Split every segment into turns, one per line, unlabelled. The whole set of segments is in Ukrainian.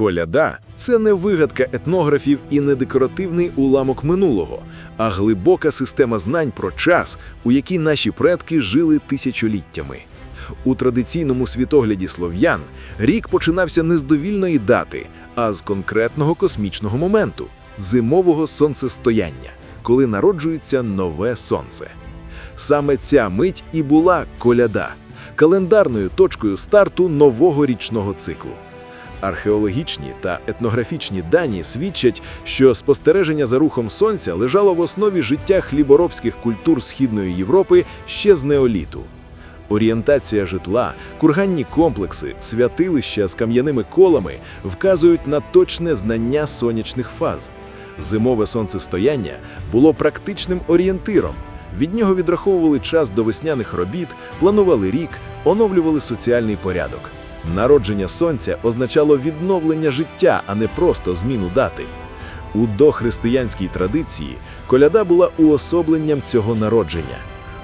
Коляда це не вигадка етнографів і не декоративний уламок минулого, а глибока система знань про час, у якій наші предки жили тисячоліттями. У традиційному світогляді слов'ян рік починався не з довільної дати, а з конкретного космічного моменту зимового сонцестояння, коли народжується нове сонце. Саме ця мить і була коляда, календарною точкою старту нового річного циклу. Археологічні та етнографічні дані свідчать, що спостереження за рухом сонця лежало в основі життя хліборобських культур Східної Європи ще з неоліту. Орієнтація житла, курганні комплекси, святилища з кам'яними колами вказують на точне знання сонячних фаз. Зимове сонцестояння було практичним орієнтиром. Від нього відраховували час до весняних робіт, планували рік, оновлювали соціальний порядок. Народження сонця означало відновлення життя, а не просто зміну дати. У дохристиянській традиції коляда була уособленням цього народження.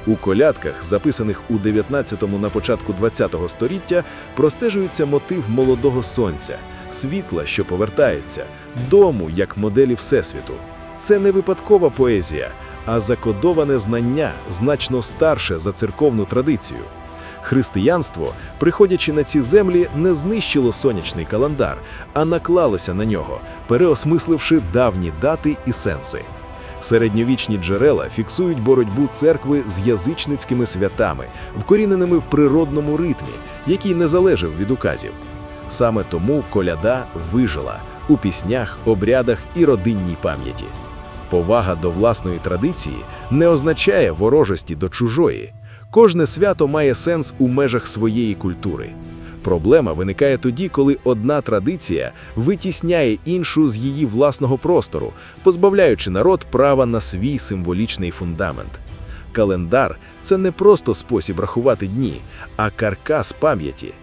У колядках, записаних у 19-му на початку 20-го століття, простежується мотив молодого сонця, світла, що повертається, дому як моделі Всесвіту. Це не випадкова поезія, а закодоване знання, значно старше за церковну традицію. Християнство, приходячи на ці землі, не знищило сонячний календар, а наклалося на нього, переосмисливши давні дати і сенси. Середньовічні джерела фіксують боротьбу церкви з язичницькими святами, вкоріненими в природному ритмі, який не залежав від указів. Саме тому коляда вижила у піснях, обрядах і родинній пам'яті. Повага до власної традиції не означає ворожості до чужої. Кожне свято має сенс у межах своєї культури. Проблема виникає тоді, коли одна традиція витісняє іншу з її власного простору, позбавляючи народ права на свій символічний фундамент. Календар це не просто спосіб рахувати дні, а каркас пам'яті.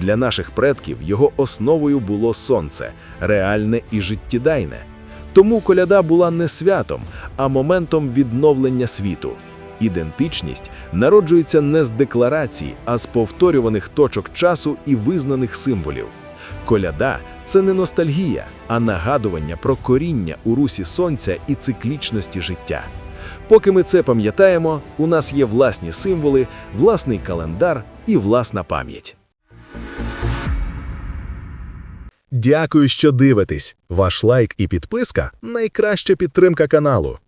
Для наших предків його основою було сонце, реальне і життєдайне. Тому коляда була не святом, а моментом відновлення світу. Ідентичність народжується не з декларацій, а з повторюваних точок часу і визнаних символів. Коляда це не ностальгія, а нагадування про коріння у русі сонця і циклічності життя. Поки ми це пам'ятаємо, у нас є власні символи, власний календар і власна пам'ять.
Дякую, що дивитесь. Ваш лайк і підписка найкраща підтримка каналу.